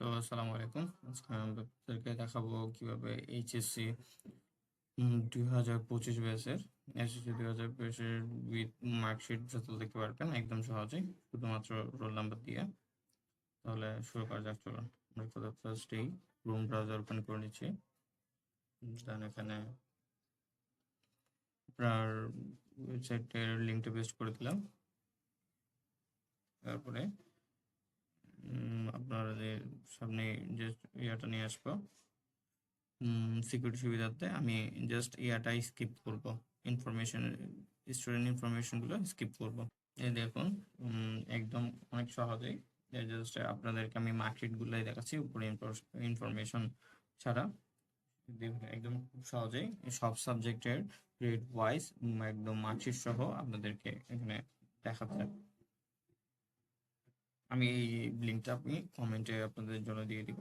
তো আসসালামু আলাইকুম। আপনাদেরকে দেখাবো কীভাবে এইচএসসি দুই হাজার পঁচিশ ব্যাচের এসএসসি দুই হাজার পঁচিশের উইথ মার্কশিট রেজাল্ট দেখতে পারবেন, একদম সহজেই, শুধুমাত্র রোল নাম্বার দিয়ে। তাহলে শুরু করা যাক, চলুন। আমরা ফার্স্টেই রুম ব্রাউজার ওপেন করে নিচ্ছি। দেন এখানে আপনার ওয়েবসাইটের লিঙ্কটা পেস্ট করে দিলাম। তারপরে যে সামনে যে ইয়াটা নিয়ে আসব। সিকিউরিটি সুবিধার্থে আমি জাস্ট ইয়াটাই স্কিপ করব। ইনফরমেশন স্টুডেন্ট ইনফরমেশনগুলো স্কিপ করব। এই দেখুন একদম অনেক সহজেই। জাস্ট আপনাদেরকে আমি মার্কশিটগুলোই দেখাচ্ছি উপরে ইনফরমেশন ছাড়া। দেখুন, একদম খুব সহজেই সব সাবজেক্টের গ্রেড ওয়াইজ একদম মার্কশিট সহ আপনাদেরকে এখানে দেখাচ্ছে আমি এই লিঙ্কটা আপনি কমেন্টে আপনাদের জন্য দিয়ে দিব।